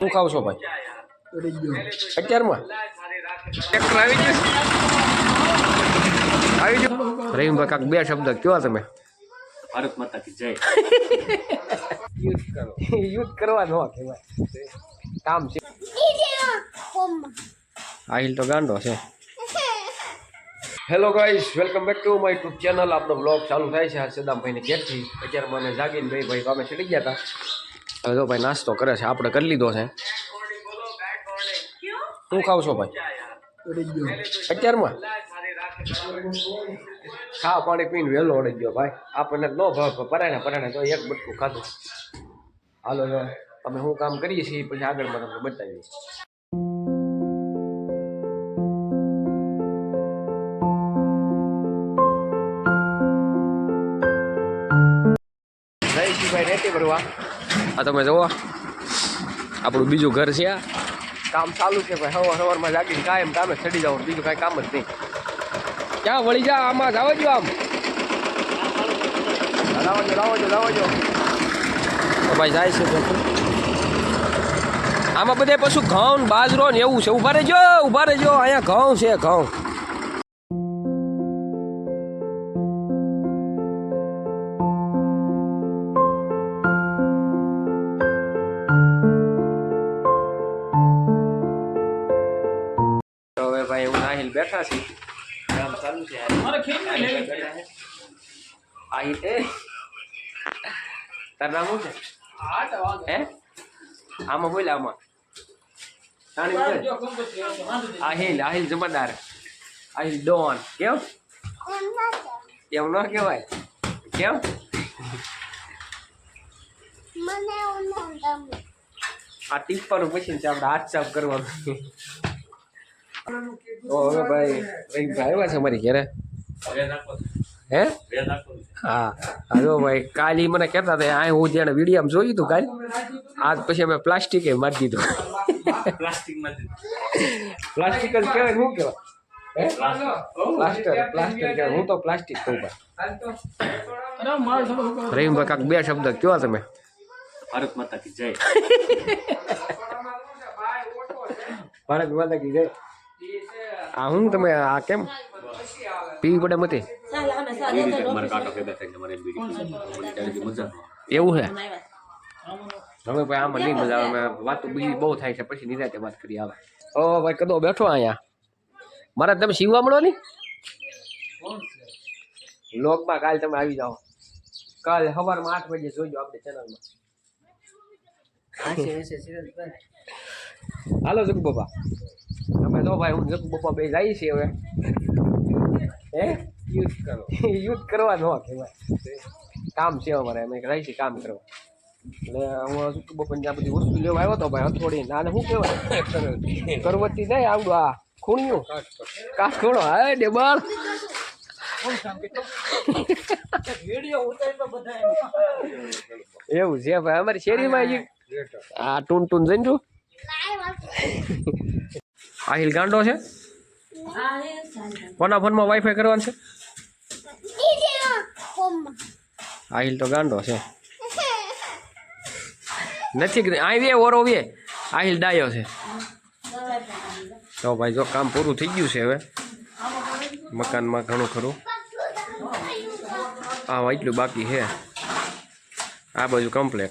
શું ખાવ છો ભાઈ? અત્યારમાં? ટ્રેક્ટર આવી ગયું? આવી ગયું રહીમભાઈ કાંક બે શબ્દ કયો તમે? ભારત માતા કી જય. યુઝ કરો યુદ્ધ કરવા ન કહેવાય. કામ છે. આહિલ તો ગાંડો છે. Hello guys welcome back to my YouTube channel આપણો બ્લોગ ચાલુ થાય છે. આ સદામભાઈને ઘેરથી. અત્યારે મને જાગીને ભાઈ ભાઈ કામે ચડી ગયા હતા. હવે જો ભાઈ નાસ્તો કરે છે, આપણે કરી લીધો છે. શું ખાવ છો ભાઈ? અત્યારમાં? ખા, પાણી પીને વહેલો ઓડી ગયો ભાઈ. આપણને ન ભાવ, પરાણે પરાણે તો એક બટકું ખાધું. હાલો અમે શું કામ કરીએ છીએ, પછી આગળમાં તમને બતાવીએ. ભાઈ, રેતી ભરવા. આ તમે જુઓ. આપણું બીજું ઘર છે આ. કામ ચાલુ છે ભાઈ સવાર સવારમાં જાગીને કાયમ કામે ચડી જાવ બીજું કાંઈ કામ જ નહીં. ક્યાં વળી જા આમાં જાવ જો આમ. લાવો જો લાવો જો લાવો જો તો ભાઈ જાય છે. આમાં બધે પશુ ઘઉં બાજરો ને એવું છે. ઊભા રહેજો ઊભા રહેજો. અહીંયા ઘઉં છે ઘઉં. ભાઈ હું નાહિલ બેઠા છીએ કામ ચાલુ છે આહિલ એ. તાર નામ શું છે? હે આમાં બોલ આમાં. આહિલ આહિલ જમાદાર. આહિલ ડોન. કેમ? એમ ન કહેવાય. કેમ? એવું આ ટીપ પર પછી આપણે હાથ સાફ કરવાનું તો હવે ભાઈ ભાઈ આવ્યા છે અમારી ઘરે? હે? હા. હાલો ભાઈ કાલ ઈ મને કહેતા હતા આ હું જેને વિડીયામાં જોયું હતું કાલ આજ પછી અમે પ્લાસ્ટિક મારી દીધું. પ્લાસ્ટિક જ કહેવાય શું કહેવાય? પ્લાસ્ટર પ્લાસ્ટર કહેવાય. હું તો પ્લાસ્ટિક કહું ભાઈ. રહીમભાઈ કાંક બે શબ્દ કયો તમે? ભારત માતા કી જય. ભારત માતા કી જય. આ હું તમે આ કેમ? પીવી પડે મતી. એવું છે. હવે ભાઈ આમાં નહીં મજા આવે વાત બીજી બહુ થાય છે પછી નિરાતે વાત કરી આવે. ઓ ભાઈ કદો બેઠો અહીંયા? મારે તમે શીવવા મળો ની? લોકમાં કાલ તમે આવી જાઓ. કાલ સવારમાં આઠ વાગે જોઈજો આપણે ચેનલમાં હાલો જગુ બાપા અમે તો ભાઈ હું જગુ બાપા બે જાય છે હવે. હે? યુઝ કરો. યુઝ કરવા ન કહેવાય. કામ છે અમારે અમે જઈએ છે કામ કરવા. એટલે હું જગુ બાપાને ત્યાં બધી વસ્તુ લેવા આવ્યો હતો ભાઈ હથોડી ના શું કહેવાય? કરવતી નહીં આવડું આ ખૂણિયું. કાચ ખૂણો હા ડેબલ. એવું છે ભાઈ અમારી શેરીમાં આ ટૂન ટૂન જઈને છું આહિલ ગાંડો છે? કોના ફોનમાં વાઈફાઈ કરવાનું છે? આહિલ તો ગાંડો છે. નથી અહીં વે, ઓરો વે. આહિલ ડાયો છે. તો ભાઈ જો કામ પૂરું થઈ ગયું છે હવે. મકાનમાં ઘણું ખરું. આ એટલું બાકી છે. આ બાજુ કમ્પ્લેટ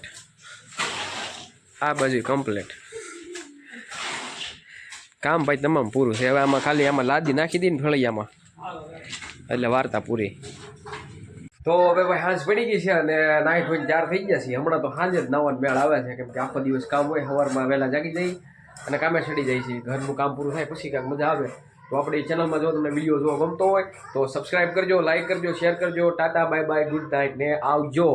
આ બાજુ કમ્પ્લેટ કામ ભાઈ તમામ પૂરું છે. હવે આમાં ખાલી આમાં લાદી નાખી દઈને ફળિયામાં. એટલે વાર્તા પૂરી. તો હવે ભાઈ સાંજ પડી ગઈ છે અને નાઈટ હોય ચાર થઈ ગયા છે હમણાં તો સાંજે જ નાવાનો મેળ આવે છે, કેમ કે આખો દિવસ કામ હોય, સવારમાં વહેલા જાગી જઈ અને કામે ચડી જાય છે. ઘરનું કામ પૂરું થાય પછી કાંઈક મજા આવે. તો આપણી ચેનલમાં જો તમને વીડિયો જોવા ગમતો હોય તો સબસ્ક્રાઈબ કરજો લાઈક કરજો શેર કરજો. Tata bye bye good night ને આવજો.